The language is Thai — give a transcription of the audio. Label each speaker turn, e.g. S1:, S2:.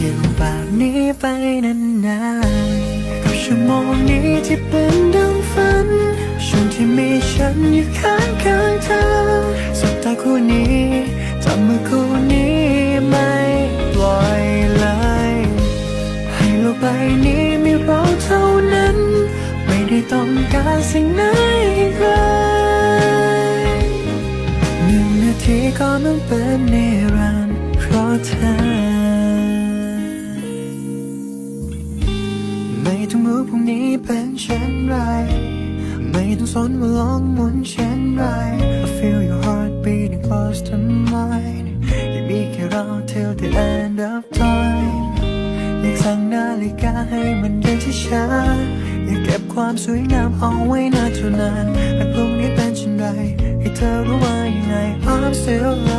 S1: อยู่แบบนี้ไปนานๆกับชั่วโมงนี้ที่เป็นดังฝันช่วงที่มีฉันอยู่ข้างข้างๆเธอสบตาคู่นี้จับมือคู่นี้ไม่ปล่อยเลยให้โลกใบนี้มีเราเท่านั้น ไม่ได้ต้องการสิ่งไหนเลยหนึ่งนาทีก็ต้องเป็นนิรันดร์ ไม่ต้องรู้พรุ่งนี้เป็นเช่นไร ไม่ต้องสนว่าโลกหมุนเช่นไร I feel your heart beating close to mine ยังมีแค่เรา till the end of time อยากสั่งนาฬิกาให้มันเดินช้าๆอยากเก็บความสวยงามเอาไว้นานเท่านานและพรุ่งนี้เป็นเช่นไร ให้เธอรู้ว่ายังไง I'm still loving